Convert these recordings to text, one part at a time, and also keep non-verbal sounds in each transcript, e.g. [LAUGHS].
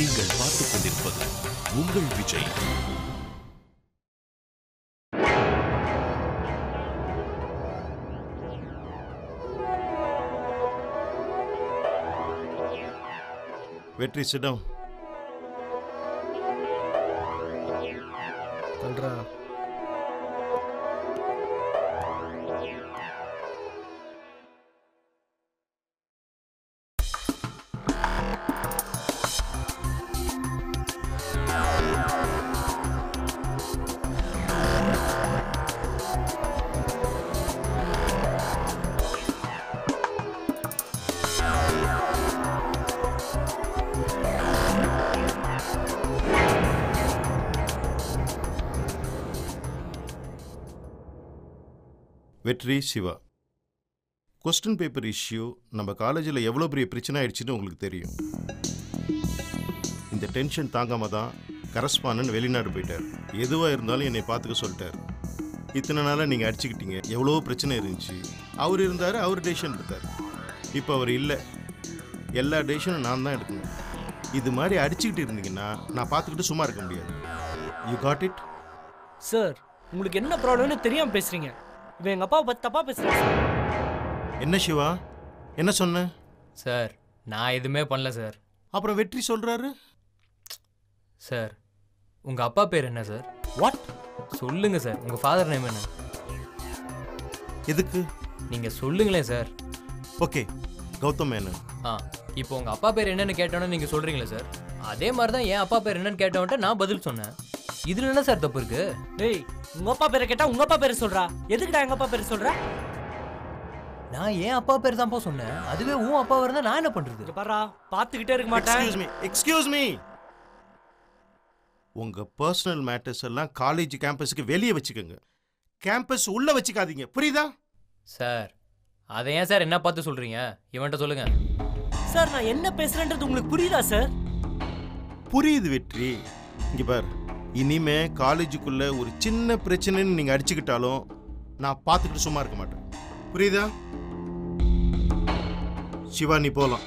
நீங்கள் பார்த்துக் கொண்டிருப்பது உங்கள் விஜய். வெற்றி சிடம் வெற்றி சிவா. கொஸ்டின் பேப்பர் இஷ்யூ நம்ம காலேஜில் எவ்வளோ பெரிய பிரச்சனை ஆயிடுச்சுன்னு உங்களுக்கு தெரியும். இந்த டென்ஷன் தாங்காம தான் கரஸ்பாண்டன் வெளிநாடு போயிட்டார். எதுவாக இருந்தாலும் என்னை பார்த்துக்க சொல்லிட்டார். இத்தனை நாளாக நீங்கள் அடிச்சுக்கிட்டீங்க. எவ்வளோ பிரச்சனை இருந்துச்சு. அவர் இருந்தார் அவர் டெசிஷன் எடுத்தார். இப்போ அவர் இல்லை. எல்லா டெசிஷனும் நான் தான் எடுக்கணும். இது மாதிரி அடிச்சுக்கிட்டு இருந்தீங்கன்னா நான் பார்த்துக்கிட்டு சும்மா இருக்க முடியாது. யூ காட் இட் சார் உங்களுக்கு என்ன ப்ராப்ளம்னு தெரியாமல் பேசுகிறீங்க இவன் எங்க அப்பாவை பத்தி தப்பா பேசுறாங்க சார். என்ன சிவா? என்ன சொன்ன? சார் நான் எதுவுமே பண்ணல சார். அப்புறம் வெற்றி சொல்கிறாரு சார் உங்கள் அப்பா பேர் என்ன சார்? வாட் சொல்லுங்க சார். உங்கள் ஃபாதர் நேம் என்ன? எதுக்கு? நீங்கள் சொல்லுங்களேன் சார். ஓகே கௌதம் மேனன். ஆ இப்போ உங்கள் அப்பா பேர் என்னன்னு கேட்டோன்னு நீங்கள் சொல்கிறீங்களே சார். அதே மாதிரி தான் என் அப்பா பேர் என்னன்னு கேட்டவன்ட்டு நான் பதில் சொன்னேன். இதில் என்ன சார் தப்பு இருக்கு? டேய் உங்க அப்பா பேரை கேட்டா உங்க அப்பா பேரை சொல்றா. எதுக்குடா எங்க அப்பா பேரை சொல்ற? நான் என் அப்பா பேர் தான்ப்பா சொன்னேன். அதுவே உன் அப்பா இருந்தால் நான் என்ன பண்ணுறது இங்க பாரா பாத்துக்கிட்டே இருக்க மாட்டேன். எக்ஸ்கியூஸ் மீ எக்ஸ்கியூஸ் மீ உங்க பர்சனல் மேட்டர்ஸ் எல்லாம் காலேஜ் கேம்பஸுக்கு வெளியே வச்சுக்கோங்க. கேம்பஸ் உள்ள வச்சுக்காதீங்க. புரியுதா? சார் அதை ஏன் சார் என்ன பார்த்து சொல்கிறீங்க இவன்கிட்ட சொல்லுங்கள் சார் நான் என்ன பேசுறேன்றது உங்களுக்கு புரியுதா சார்? புரியுது வெற்றி. இங்க பார். இனிமே காலேஜுக்குள்ள ஒரு சின்ன பிரச்சனைன்னு நீங்க அடிச்சுக்கிட்டாலும் நான் பார்த்துக்கிட்டு சும்மா இருக்க மாட்டேன். புரியுதா? சிவா நீ போலாம்.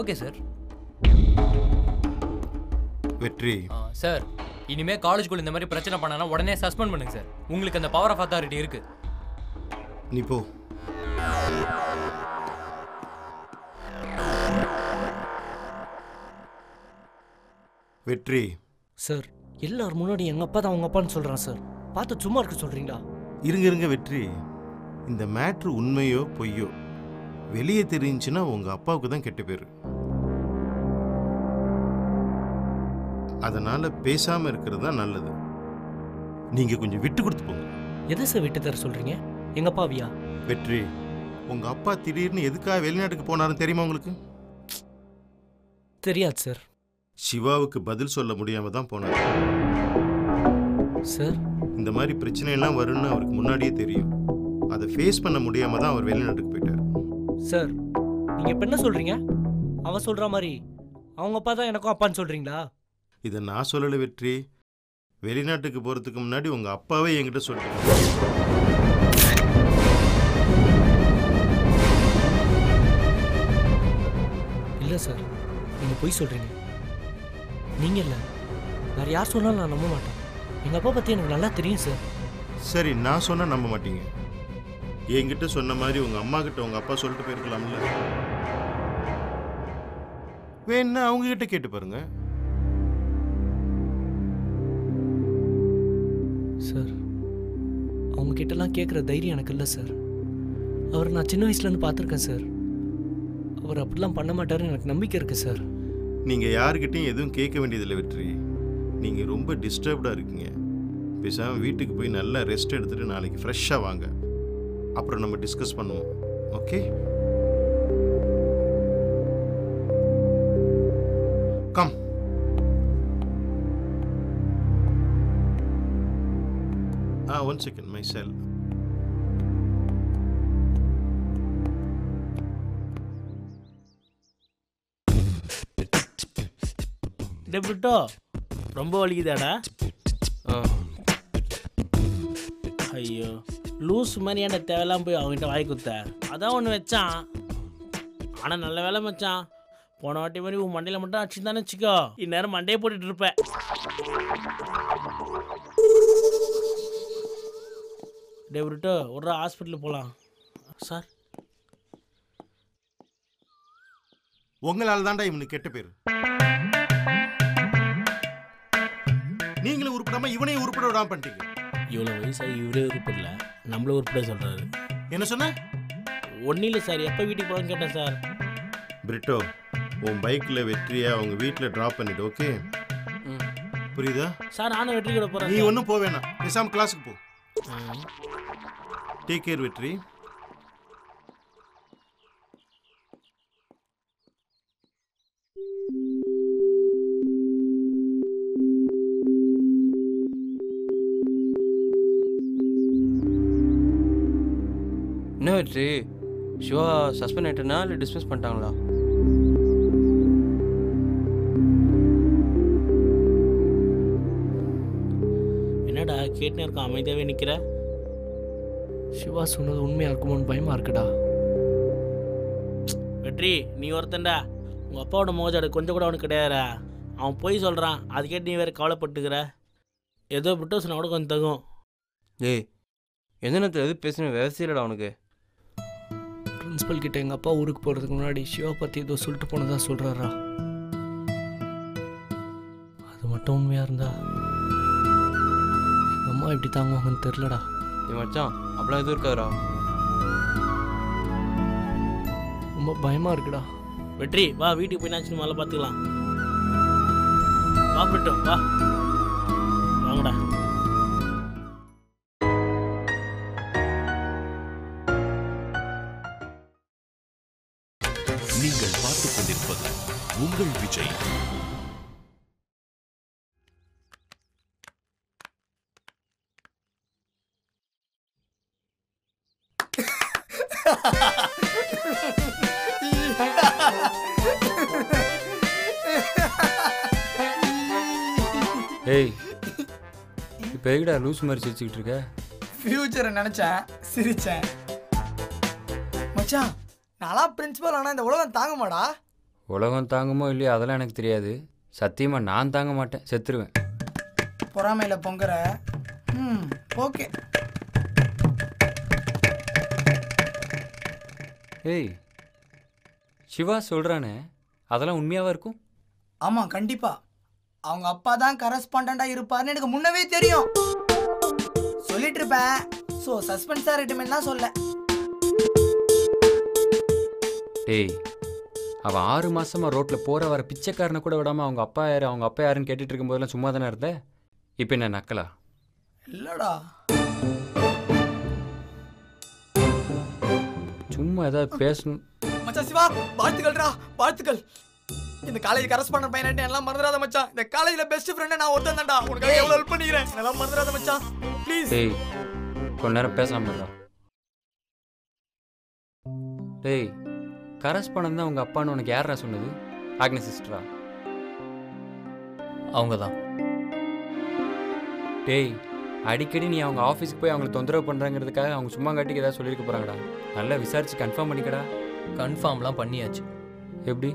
Okay sir. வெற்றி. சார் இனிமே காலேஜ்குள்ள இந்த மாதிரி பிரச்சனை பண்ணனா உடனே சஸ்பெண்ட் பண்ணுங்க சார். உங்களுக்கு அந்த பவர் ஆஃப் அத்தாரிட்டி இருக்கு. நீ போ. வெற்றி. சார் எல்லார் முன்னாடி எங்க அப்பா தான் உங்க அப்பான்னு சொல்றான் சார். பார்த்து சும்மா இருக்க சொல்றீங்களா? இருங்க இருங்க வெற்றி. இந்த மேட்ரு உண்மையோ பொய்யோ வெளியே தெரிஞ்சுன்னா உங்க அப்பாவுக்கு தான் கெட்ட பேரு. அதனால பேசாம இருக்கிறது தான் நல்லது. நீங்க கொஞ்சம் விட்டு கொடுத்து போங்க. எதை சார் விட்டு தர சொல்றீங்க? எங்க அப்பாவியா? வெற்றி உங்க அப்பா திடீர்னு எதுக்காக வெளிநாட்டுக்கு போனாருன்னு தெரியுமா உங்களுக்கு? தெரியாது சார். சிவாவுக்கு பதில் சொல்ல முடியாம தான் போனார். சார்? இந்த மாதிரி பிரச்சனையெல்லாம் வரும்னு அவருக்கு முன்னாடியே தெரியும். அதை ஃபேஸ் பண்ண முடியாம தான் அவர் வெளிநாட்டுக்கு போயிட்டார். சார் நீங்க இப்ப என்ன சொல்றீங்க? அவன் சொல்ற மாதிரி அவங்க அப்பா தான் எனக்கும் அப்பான்னு சொல்றீங்களா? இதை நான் சொல்லலை வெற்றி. வெளிநாட்டுக்கு போகிறதுக்கு முன்னாடி உங்கள் அப்பாவே என்கிட்ட சொல்லிட்டு இல்ல சார் நீங்க பொய் சொல்றீங்க. நீங்க இல்ல. வேற யார் சொன்னாலும் நான் நம்ப மாட்டேன். எங்க அப்பா பத்தி எனக்கு நல்லா தெரியும் சார் சரி நான் சொன்னால் நம்ப மாட்டீங்க. என்கிட்ட சொன்ன மாதிரி உங்கள் அம்மா கிட்ட உங்கள் அப்பா சொல்லிட்டு போயிருக்கலாம்ல. வேணா அவங்க கிட்ட கேட்டு பாருங்க. சார் அவங்க கிட்டலாம் கேட்குற தைரியம் எனக்கு இல்லை சார் அவர் நான் சின்ன வயசுலேருந்து பார்த்துருக்கேன் சார் அவர் அப்படிலாம் பண்ண மாட்டாருன்னு எனக்கு நம்பிக்கை இருக்குது சார் நீங்கள் யாருக்கிட்டையும் எதுவும் கேட்க வேண்டியதில்லை வெற்றி. நீங்கள் ரொம்ப டிஸ்டர்ப்டாக இருக்கீங்க. பேசாமல் வீட்டுக்கு போய் நல்லா ரெஸ்ட் எடுத்துகிட்டு நாளைக்கு ஃப்ரெஷ்ஷாக வாங்க. அப்புறம் நம்ம டிஸ்கஸ் பண்ணுவோம். Okay come ah one second my cell டெபிட்டோ ரொம்ப வலிக்குதாடா? ஐயோ லூஸ் மாதிரி என்ன தேவையில்லாம போய் அவன்கிட்ட வாய் குத்த. அதான் ஒன்று வச்சான். ஆனால் நல்ல வேலை மச்சான். போன வாட்டி மாதிரி உன் மண்டையில் மட்டும் அடிச்சுதானே வச்சுக்கோ. இந்நேரம் மண்டையை போட்டுட்டு இருப்பேன் டே விட்டு ஒரு ஹாஸ்பிட்டலுக்கு போகலாம் சார். உங்களால தான்டா இவனுக்கு கெட்ட பேர். நீங்களும் உருப்படாம இவனையும் உருப்பட விடாம பண்ணிட்டீங்க. இவ்வளோ வயசாகி இவரே உருப்பிடல. நம்மளும் உருப்பிட சொல்கிறாரு என்ன சொன்ன? ஒன்றும் இல்லை சார். எப்போ வீட்டுக்கு போகலான்னு கேட்டேன் சார். பிரிட்டோ உன் பைக்கில் வெற்றியை அவங்க வீட்டில் ட்ராப் பண்ணிடு ஓகே புரியுதா? சார் நானும் வெற்றி கூட நீ போகிறேன் ஒன்றும் போக வேணாம். பேசாம கிளாஸுக்கு போ. டேக் கேர் வெற்றி. வெற்றி சிவா சஸ்பெண்ட் ஆயிட்டனா இல்லை டிஸ்மிஸ் பண்ணிட்டாங்களா? என்னடா கேட்டுன்னு இருக்கான் அமைதியாகவே நிற்கிற சிவா சொன்னது உண்மையாக இருக்குமோன்னு பயமாக இருக்குடா. வெற்றி நீ ஒருத்தன்டா. உங்கள் அப்பாவோட மோஜாடு கொஞ்சம் கூட அவனுக்கு கிடையாதுடா. அவன் போய் சொல்கிறான் அது கேட்டு நீ வேறு கவலைப்பட்டுக்கிற. ஏதோ விட்டு சொன்னா கூட கொஞ்சம் தகும். ஏய் எந்த நேரத்தில் எது பேசுன விவசாயம் இல்லைடா அவனுக்கு. பிரின்சிபல் கிட்ட எங்கள் அப்பா ஊருக்கு போகிறதுக்கு முன்னாடி சிவா பற்றி ஏதோ சொல்லிட்டு போனதா சொல்கிறாரா அது மட்டும் உண்மையாக இருந்தா எங்கள் அம்மா எப்படி தாங்குவாங்கன்னு தெரிலடா ஏய் மச்சான் அப்படிலாம் எதுவும் இருக்காதுடா. ரொம்ப பயமாக இருக்குடா. வெற்றி வா வீட்டுக்கு போய் நான் மேலே பார்த்துக்கலாம். வா பிட்டும் வா. வாங்கடா. ஏய் இப்போ எதுக்குடா லூஸ் மாதிரி சிரிச்சுக்கிட்டு இருக்க? ஃபியூச்சரை நினச்சேன் சிரிச்சேன். மச்சான் நான்லாம் பிரின்சிபல் ஆனால் இந்த உலகம் தாங்குமாடா? உலகம் தாங்குமோ இல்லையோ அதெல்லாம் எனக்கு தெரியாது. சத்தியமாக நான் தாங்க மாட்டேன் செத்துருவேன். பொறாமையில் பொங்குற. ம் ஓகே ஏய் சிவா சொல்கிறானே அதெல்லாம் உண்மையாவா இருக்கும்? ஆமாம் கண்டிப்பாக அவங்க அப்பா தான் கரஸ்பாண்டாக இருப்பார்னு எனக்கு முன்னவே தெரியும். சொல்லிட்டு இருப்பேன் ஸோ சஸ்பென்ஸாக இருக்கட்டுமே தான் சொல்ல. டேய் அவன் ஆறு மாசமா ரோட்ல போற வர பிச்சைக்காரனை கூட விடாம அவங்க அப்பா யாரு அவங்க அப்பா யாருன்னு கேட்டுட்டு இருக்கும்போதெல்லாம் சும்மா தானே இருந்த? இப்போ என்ன நக்கலா? இல்லைடா. சும்மா ஏதாவது பேசணும். மச்சான் சிவா வாழ்த்துக்கள்டா வாழ்த்துக்கள். இந்த காலேஜ் கரஸ்பாண்டர் பையன் எல்லாம் மறந்துடாத மச்சான். இந்த காலேஜ்ல பெஸ்ட் ஃப்ரெண்ட் நான் ஒருத்தன் தான்டா. உனக்கு எவ்வளவு ஹெல்ப் பண்ணிக்கிறேன்? எல்லாம் மறந்துடாத மச்சான். ப்ளீஸ் டேய் கொஞ்ச நேரம் பேசாம இருடா. டேய் கரஸ்பாண்ட் தான் உங்க அப்பான்னு உனக்கு யாரா சொன்னது? ஆக்னஸ் சிஸ்டரா அவங்க தான் டேய் அடிக்கடி நீ அவங்க ஆஃபீஸ்க்கு போய் அவங்களை தொந்தரவு பண்ணுறாங்கிறதுக்காக அவங்க சும்மா காட்டிக்கு ஏதாவது சொல்லியிருக்க போகிறாங்கடா நல்லா விசாரிச்சு கன்ஃபார்ம் பண்ணிக்கடா. கன்ஃபார்ம்லாம் பண்ணியாச்சு. எப்படி?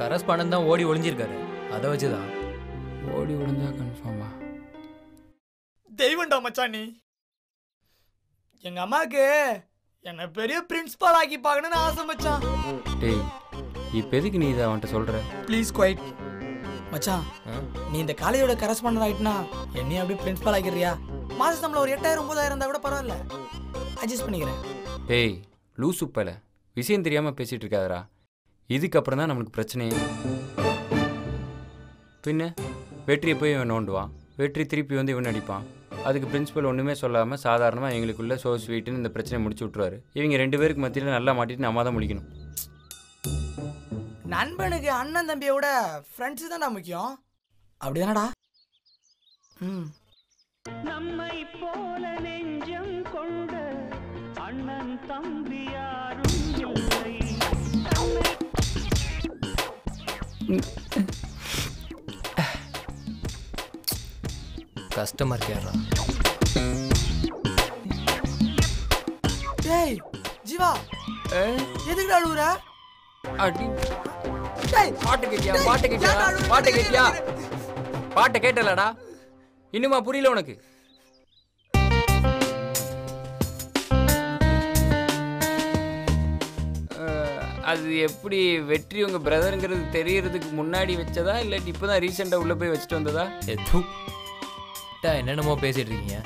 கரஸ்பாண்டன் தான் ஓடி ஒளிஞ்சிருக்காரு. அதை வச்சு தான் ஓடி விழுந்தா கன்ஃபார்மா தெய்வம்டா மச்சான். நீ எங்க அம்மாக்கு என்ன பெரிய பிரின்சிபால் ஆக்கி பார்க்கணும்னு ஆசை மச்சான். டேய் இப்போ எதுக்கு நீ இதை அவன்கிட்ட சொல்கிற ப்ளீஸ் குவைட் மச்சான் நீ இந்த காலேஜோட கரஸ்பாண்டர் ஆயிட்டுனா என்னையும் அப்படியே பிரின்சிபால் ஆக்கிடுறியா? மாச சம்பளம் ஒரு எட்டாயிரம் ஒன்பதாயிரம் இருந்தா கூட பரவாயில்ல. அட்ஜஸ்ட் பண்ணிக்கிறேன். டேய் லூசு உப்பல. விஷயம் தெரியாமல் பேசிகிட்டு இருக்காதடா. இதுக்கப்புறம் தான் நம்மளுக்கு பிரச்சனையே. பின்ன வெற்றியை போய் இவன் நோண்டுவான். வெற்றி திருப்பி வந்து இவன் அடிப்பான் அதுக்கு பிரின்சிபல் ஒன்றுமே சொல்லாமல் சாதாரணமாக எங்களுக்குள்ள சோ ஸ்வீட்டுன்னு இந்த பிரச்சனையை முடிச்சு விட்ருவாரு இவங்க ரெண்டு பேருக்கு மத்தியில் நல்லா மாட்டிட்டு நம்ம தான் முடிக்கணும் நண்பனுக்கு அண்ணன் தம்பியை விட ஃப்ரெண்ட்ஸ் தான்டா முக்கியம். அப்படிதானடா? ம். நம்மை போல நெஞ்சம் கொண்ட அண்ணன் தம்பி கஸ்டமர் கேர்றா டேய் ஜீவா. எதுக்குடா அழுகுற அடி. டேய், பாட்டு கேட்டியா? டேய், பாட்டு கேட்டியா? அழுவுற? பாட்டு கேட்டியா? பாட்டை கேட்டலடா. இன்னுமா புரியல உனக்கு? அது எப்படி வெற்றி உங்க பிரதருங்கிறது தெரியறதுக்கு முன்னாடி வச்சதா? இல்லாட்டி இப்போதான் ரீசெண்டாக உள்ள போய் வச்சுட்டு வந்ததா? எது என்னென்னமோ பேசிட்டு இருக்கீங்க.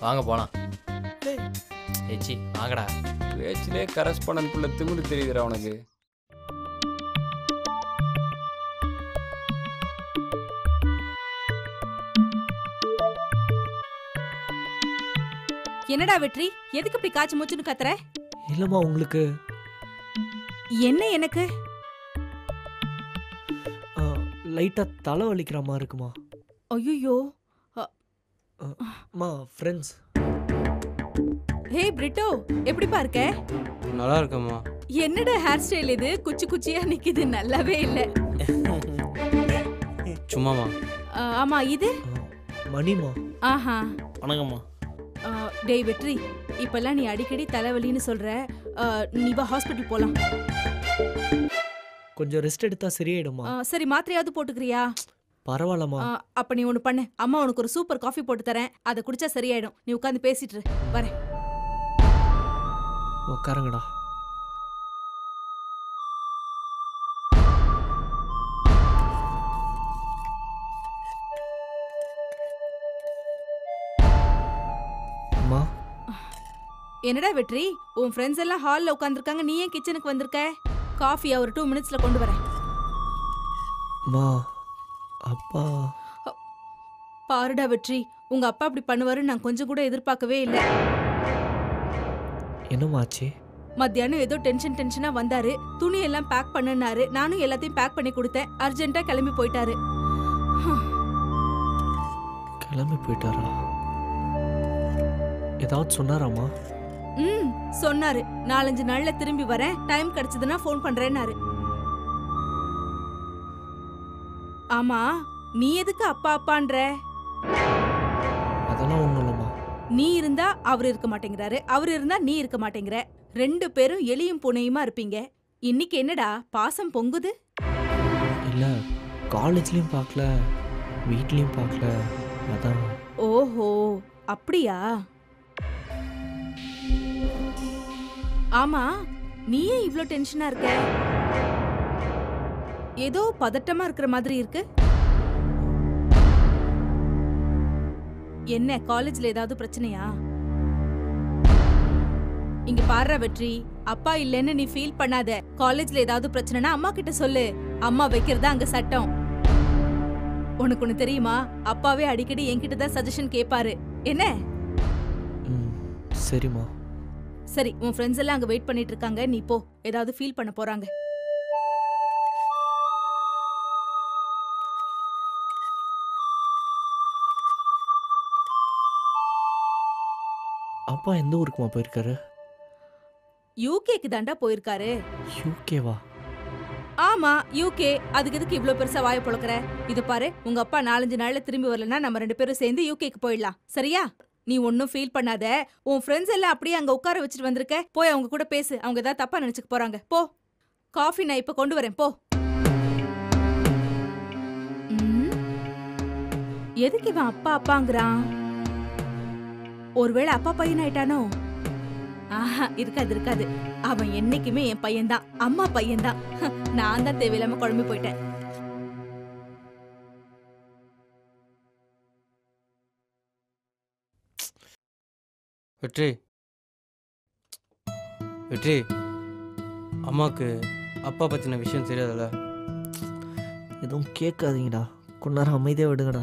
வாங்க போலாம். ஏச்சி வாங்கடா. பேச்சிலே கரஸ்பாண்டன்ட்குள்ள திமிரு தெரியுதுடா உனக்கு. என்னடா வெற்றி? எதுக்கு இப்படி காய்ச்சி மூச்சுன்னு கத்துற? இல்லைம்மா உங்களுக்கு என்ன எனக்கு? லைட்டாக தலை வலிக்கிற மாதிரி இருக்குமா? ஐயோ அம்மா ஃப்ரெண்ட்ஸ் ஹே பிரிட்டோ எப்படிப்பா இருக்க? நல்லா இருக்கம்மா. என்னடா ஹேர் ஸ்டைல் இது? குச்சி குச்சியா நிக்குது நல்லாவே இல்ல. சும்மாமா ஆ, ஆமா இது? மணிமா ஆஹா. வணக்கம்மா. ஆ, டேய் வெற்றி இப்பெல்லாம் நீ அடிக்கடி தலைவலின்னு சொல்ற. நீ வா ஹாஸ்பிட்டல் போலாம். கொஞ்சம் ரெஸ்ட் எடுத்தா சரியாயிடுமா? சரி மாத்திரையாவது போட்டுக்கிறியா? பரவாயில்லம்மா. ஆ, அப்ப நீ ஒண்ணு பண்ணு. அம்மா உனக்கு ஒரு சூப்பர் காஃபி போட்டு தரேன். அதை குடிச்சா சரியாயிடும். நீ உட்காந்து பேசிட்டு. வரேன். உட்காருங்கடா என்னடா வெற்றி? உன் ஃப்ரெண்ட்ஸ் எல்லாம் ஹாலில் உட்காந்துருக்காங்க நீ ஏன் கிச்சனுக்கு வந்திருக்க? காஃபி ஒரு டூ மினிட்ஸ்ல கொண்டு வரேன். அம்மா அப்பா. பாருடா வெற்றி உங்க அப்பா அப்படி பண்ணுவாருன்னு நான் கொஞ்சம் கூட எதிர்பார்க்கவே இல்லை. என்னம்மா ஆச்சு மத்தியானம் ஏதோ டென்ஷன் டென்ஷனா வந்தாரு. துணி எல்லாம் பேக் பண்ணுனாரு. நானும் எல்லாத்தையும் பேக் பண்ணி கொடுத்தேன். அர்ஜென்ட்டா கிளம்பி போயிட்டாரு. கிளம்பி போயிட்டாரா? ஏதாவது சொன்னாராம்மா? ம் சொன்னாரு. நாலஞ்சு நாள்ல திரும்பி வரேன். டைம் கிடைச்சதுன்னா ஃபோன் பண்றேன்னாரு. ஆமா நீ எதுக்கு அப்பா அப்பான்ற? அதெல்லாம் இல்லைம்மா. நீ இருந்தா அவர் இருக்க மாட்டேங்கிறாரு. அவர் இருந்தா நீ இருக்க மாட்டேங்கிற. ரெண்டு பேரும் எலியும் புனையுமா இருப்பீங்க. இன்னைக்கு என்னடா பாசம் பொங்குது? இல்லை காலேஜ்லேயும் பார்க்கல வீட்லேயும் பார்க்கல அதான். ஓஹோ அப்படியா? ஆமா நீ ஏன் இவ்ளோ டென்ஷனா இருக்க? ஏதோ பதட்டமா இருக்கிற மாதிரி இருக்கு. என்ன காலேஜ்ல ஏதாவது பிரச்சனையா? இங்க பாரு வெற்றி அப்பா இல்லைன்னு நீ ஃபீல் பண்ணாத. காலேஜ்ல ஏதாவது பிரச்சனைனா அம்மா கிட்ட சொல்லு. அம்மா வைக்கிறதா அங்க சட்டம். உனக்கு ஒண்ணு தெரியுமா? அப்பாவே அடிக்கடி என்கிட்ட தான் சஜஷன் கேட்பாரு என்ன? ம் சரிம்மா. சரி உன் ஃப்ரெண்ட்ஸ் எல்லாம் அங்க வெயிட் பண்ணிட்டு இருக்காங்க நீ போ. ஏதாவது ஃபீல் பண்ண போறாங்க. அப்பா எந்த ஊருக்குமா போயிருக்காரு? யூகேக்கு தாண்டா போயிருக்காரு. யூகேவா ஆமா யூகே அதுக்கு எதுக்கு இவ்ளோ பெருசா வாய பொளக்குற இது பாரு உங்க அப்பா நாலஞ்சு நாள்ல திரும்பி வரலன்னா நம்ம ரெண்டு பேரும் சேர்ந்து யூகேக்கு போயிடலாம். சரியா? நீ ஒன்னும் ஃபீல் பண்ணாத. உன் ஃப்ரெண்ட்ஸ் எல்லாம் அப்படியே அங்க உட்கார வச்சுட்டு வந்திருக்க. போய் அவங்க கூட பேசு. அவங்க ஏதாவது தப்பா நினைச்சுக்க போறாங்க. போ. காஃபி நான் இப்ப கொண்டு வரேன். போ. எதுக்கு இவன் அப்பா அப்பாங்கிறான்? ஒருவேளை அப்பா பையன் ஆயிட்டானோ? ஆஹா இருக்காது இருக்காது. அவன் என்னைக்குமே என் பையன்தான். அம்மா பையன்தான். நான் தான் தேவையில்லாம குழம்பு போயிட்டேன். வெற்றி. வெற்றி. அம்மாவுக்கு அப்பா பற்றின விஷயம் தெரியாதுல்ல? எதுவும் கேட்காதீங்கடா. கொஞ்ச நேரம் அமைதியாக விடுங்கடா.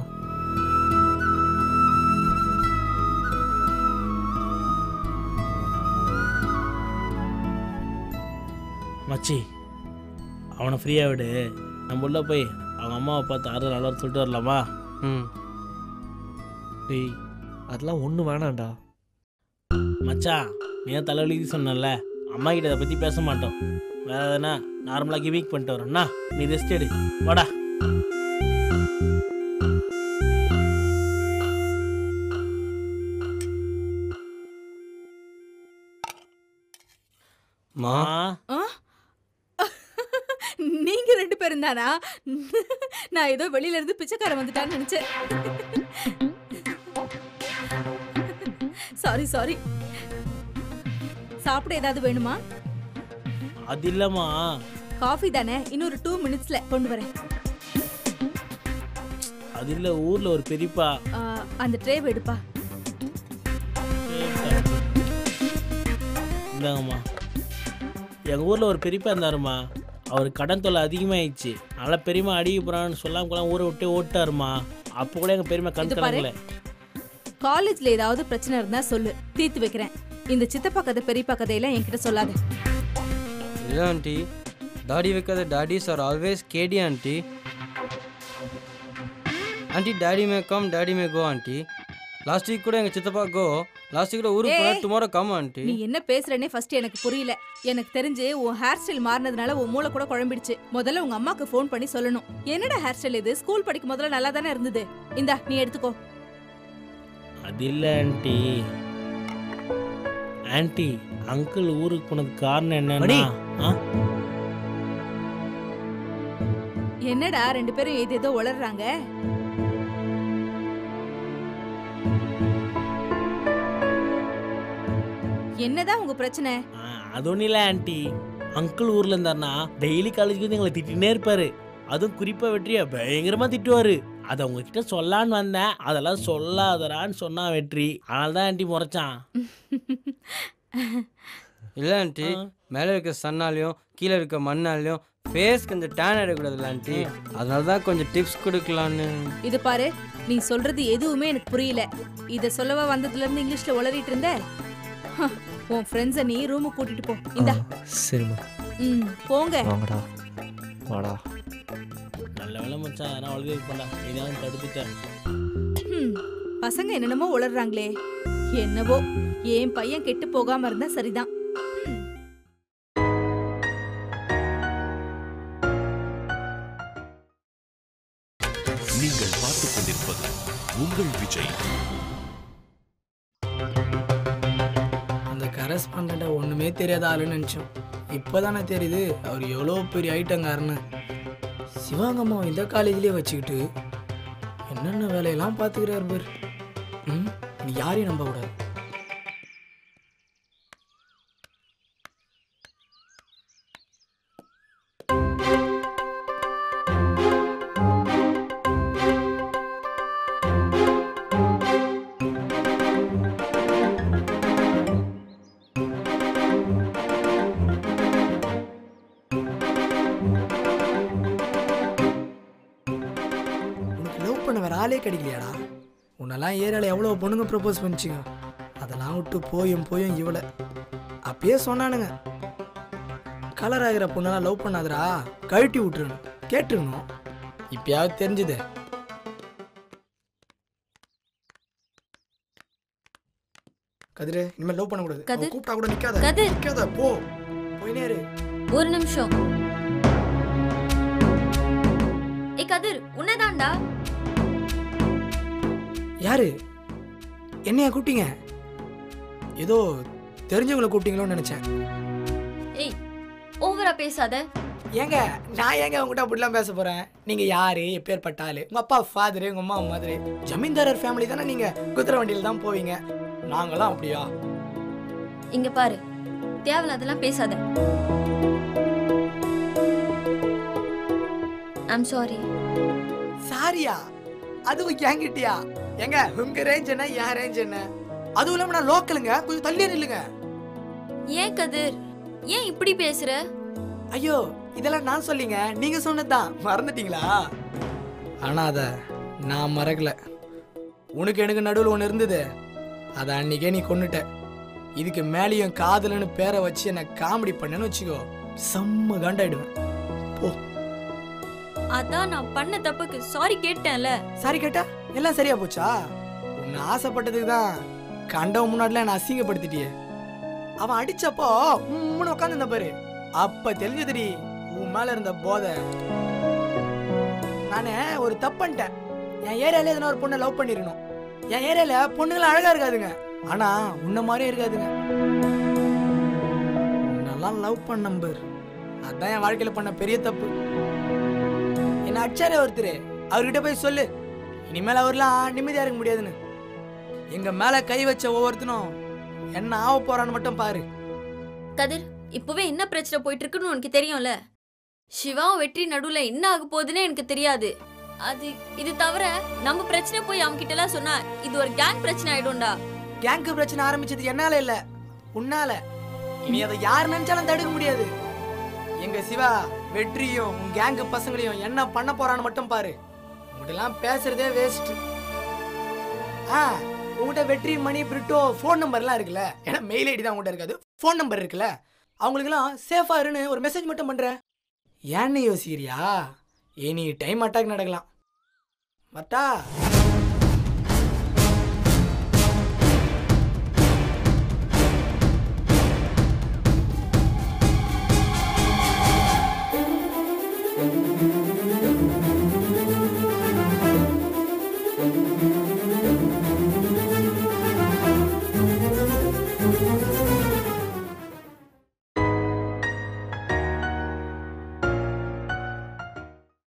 மச்சி அவனை ஃப்ரீயாக விடு. நம்ம உள்ள போய் அவங்க அம்மாவை பார்த்து ஆறுதல் நல்லா சொல்லிட்டு வரலாமா? ம். டேய் அதெல்லாம் ஒன்றும் வேணாம்டா. மச்சான் நீ தான் தலைவலிக்கு சொன்னல அம்மா கிட்ட இதை பற்றி பேச மாட்டோம். வேற எதனா நார்மலாக கிவிக் பண்ணிட்டு வரோம்னா நீ ரெஸ்ட் எடு. வாடா. மா? [LAUGHS] நீங்க ரெண்டு பேரும் தானா? [LAUGHS] நான் ஏதோ வெளியில இருந்து பிச்சைக்காரன் வந்துட்டான்னு நினைச்சேன். [LAUGHS] சாரி சாரி சாப்பிட ஏதாவது வேணுமா? அது இல்லம்மா. காஃபி தானே? இன்னொரு டூ மினிட்ஸ்ல கொண்டு வரேன். அது இல்ல ஊர்ல ஒரு பெரியப்பா. ஆ, அந்த ட்ரே எடுப்பா. இந்தாங்கம்மா. எங்கள் ஊரில் ஒரு பெரியப்பா இருந்தாருமா அவர் கடன் தொல்லை அதிகமாகிடுச்சு நல்லா பெரியம்மா அடிக்க போகிறான்னு சொல்லாம கூட ஊரை விட்டே ஓட்டாருமா அப்போ கூட எங்கள் பெரியம்மா கண் இது பாரு. கலங்கல. காலேஜ்ல ஏதாவது பிரச்சனை இருந்தா சொல்லு. தீர்த்து வைக்கிறேன். இந்த சித்தப்பா கதை பெரியப்பா கதையெல்லாம் என்கிட்ட சொல்லாத. இல்லை ஆண்டி. டாடி வைக்காத daddies are always K T aunty. Aunty daddy may come daddy may go aunty. Last week கூட எங்கள் சித்தப்பா கோ லாஸ்ட் வீக் கூட ஊருக்கு ஏய். Tomorrow come aunty. நீ என்ன பேசுறேனே ஃபர்ஸ்ட் எனக்கு புரியல. எனக்கு தெரிஞ்சு உன் ஹேர் ஸ்டைல் மாறினதுனால உன் மூளை கூட குழம்பிடுச்சு. முதல்ல உங்க அம்மாக்கு ஃபோன் பண்ணி சொல்லணும். என்னடா ஹேர் ஸ்டைல் இது? ஸ்கூல் படிக்கும் முதல்ல நல்லா தானே இருந்தது. இந்தா நீ எடுத்துக்கோ. அது இல்லை ஆண்டி. ஆண்டி அங்கிள் ஊருக்கு போனதுக்கு காரணம். என்னன்னா ஆ? என்னடா ரெண்டு பேரும் ஏதேதோ ஏதோ உளறாங்க என்னதான் உங்க பிரச்சனை? ஆ, அது ஒன்றும் இல்லை ஆண்டி. அங்கிள் ஊரில் இருந்தாருன்னா டெய்லி காலேஜுக்கு வந்து எங்களை திட்டினே இருப்பாரு. அதுவும் குறிப்பாக வெற்றியை பயங்கரமாக திட்டுவார். அதை உங்ககிட்ட சொல்லான்னு வந்தேன். அதெல்லாம் சொல்லாதடான்னு சொன்னா வெற்றி. அதனால தான் ஆண்டி முறைச்சான். [LAUGHS] இல்லை ஆண்டி மேலே இருக்க சன்னாலையும் கீழே இருக்க மண்ணாலையும் ஃபேஸ்க்கு இந்த டேன் ஆகிடக்கூடாதுல்ல ஆண்டி. அதனால தான் கொஞ்சம் டிப்ஸ் கொடுக்கலான்னு. இது பாரு நீ சொல்றது எதுவுமே எனக்கு புரியல. இத சொல்லவா வந்ததுல இருந்து இங்கிலீஷ்ல உளறிட்டு இருந்த? ஹ, உன் ஃப்ரெண்ட்ஸை நீ ரூமுக்கு கூட்டிட்டு போ. இந்தா. சரிம்மா. ம் போங்க. வாங்கடா. வாடா. நல்ல வேலை மச்சான் நான் அழுகை பண்ணா. இதான் தடுத்துட்டேன். ஹம், பசங்க என்னென்னமோ உளறாங்களே என்னவோ என் பையன் கெட்டு போகாம இருந்தா சரிதான். ம். நீங்கள் பார்த்துக் கொண்டிருப்பது உங்கள் விஜய். அந்த கரஸ்பாண்டண்ட்டை ஒன்றுமே தெரியாத ஆளுன்னு நினச்சோம். இப்போதானே தெரியுது அவர் எவ்வளோ பெரிய ஐட்டங்காரன்னு சிவாங்கம்மாவை இந்த காலேஜ்லேயே வச்சுக்கிட்டு என்னென்ன வேலையெல்லாம் பார்த்துக்கிறார் பேர். ம்? நீ யாரையும் நம்பக்கூடாது ஆளே கிடைக்கலையாடா? உன்னெல்லாம் ஏரியாவில் எவ்வளோ பொண்ணுங்க ப்ரப்போஸ் பண்ணிச்சுங்க. அதெல்லாம் விட்டு போயும் போயும் இவளை. அப்பயே சொன்னானுங்க. கலர் ஆகிற பொண்ணெல்லாம் லவ் பண்ணாதடா. கழட்டி விட்டுருணும் கேட்டுருணும் இப்பயாவது தெரிஞ்சுது. கதிரு இனிமேல் லவ் பண்ணக்கூடாது. கதிர். கூப்பிட்டா கூட நிக்காத. கதிர். நிக்காத போ. போயினே இரு ஒரு நிமிஷம். ஏ கதிர் உன்னதான்டா. யாரு? என்னையா கூப்பிட்டீங்க? ஏதோ தெரிஞ்சவங்கள கூப்பிட்டீங்களோன்னு நினைச்சேன். ஏய் ஓவரா பேசாத. ஏங்க நான் ஏங்க உங்ககிட்ட அப்படிலாம் பேச போறேன்? நீங்க யாரு? எப்பேற்பட்ட ஆளு? உங்க அப்பா ஃபாதரு உங்க அம்மா மாதிரி ஜமீன்தாரர் ஃபேமிலி தானே நீங்க? குதிரை வண்டியில தான் போவீங்க. நாங்களாம் அப்படியா? இங்க பாரு. தேவையில்லாதெல்லாம் பேசாத. ஐம் சாரி சாரியா அதுவும் என்கிட்டயா? ஏங்க உங்க ரேஞ்ச் என்ன? என் ரேஞ்ச் என்ன? அதுவும் இல்லாம நான் லோக்கலுங்க கொஞ்சம் தள்ளி நில்லுங்க. ஏன் கதிர்? ஏன் இப்படி பேசுற? ஐயோ இதெல்லாம் நான் சொல்லிங்க. நீங்க சொன்னதுதான். மறந்துட்டீங்களா? ஆனா அத நான் மறக்கல. உனக்கு எனக்கு நடுவில் ஒன்று இருந்தது. அதை அன்னைக்கே நீ கொன்னுட்ட. இதுக்கு மேலேயும் காதலன்னு பேரை வச்சு என்ன காமெடி பண்ணேன்னு வச்சுக்கோ. செம்ம காண்டாயிடுவேன். போ. அதான் நான் பண்ண தப்புக்கு சாரி கேட்டேன்ல. சாரி கேட்டா? எல்லாம் சரியா போச்சா? உன்னை ஆசைப்பட்டதுக்கு தான் கண்டவன் முன்னாடிலாம் என்ன அசிங்கப்படுத்திட்டியே. அவன் அடிச்சப்போ உம்முன்னு உட்காந்து பாரு. அப்ப தெரிஞ்சதுடி உன் மேல இருந்த போதை. நானே ஒரு தப்பு என் ஏரியால எதனா ஒரு பொண்ணை லவ் பண்ணிருக்கணும். என் ஏரியால பொண்ணுங்களாம் அழகா இருக்காதுங்க. ஆனா உன்ன மாதிரியே இருக்காதுங்க. நல்லா லவ் பண்ண நம்பர் அதான் என் வாழ்க்கையில பண்ண பெரிய தப்பு. என்ன அடிச்சாரே ஒருத்தர். அவர்கிட்ட போய் சொல்லு. இனிமேல் அவர்லாம் நிம்மதியா இருக்க முடியாதுன்னு. எங்க மேல கை வச்ச ஒவ்வொருத்தனும் என்ன ஆக போறான்னு மட்டும் பாரு. கதிர் இப்பவே என்ன பிரச்சனை போயிட்டு இருக்குன்னு உனக்கு தெரியும்ல? சிவாவும் வெற்றி நடுவுல என்ன ஆக போகுதுன்னு எனக்கு தெரியாது. அது இது தவிர நம்ம பிரச்சனை போய் அவங்க கிட்ட எல்லாம் சொன்னா இது ஒரு கேங் பிரச்சனை ஆயிடும்டா. கேங்கு பிரச்சனை ஆரம்பிச்சது என்னால இல்ல. உன்னால. இனி அதை யார் நினைச்சாலும் தடுக்க முடியாது. எங்க சிவா வெற்றியும் உன் கேங்கு பசங்களையும் என்ன பண்ண போறான்னு மட்டும் பாரு. இப்படிலாம் பேசுறதே வேஸ்ட் ஆ உங்ககிட்ட வெற்றி மணி பிரிட்டோ ஃபோன் நம்பர்லாம் இருக்குல்ல? ஏன்னா மெயில் ஐடி தான் உங்கள்கிட்ட இருக்காது ஃபோன் நம்பர் இருக்குல்ல? அவங்களுக்குலாம் சேஃபாக இருன்னு ஒரு மெசேஜ் மட்டும் பண்ணுறேன் ஏன்னு யோசிக்கிறியா? எனி டைம் அட்டாக் நடக்கலாம். மத்தா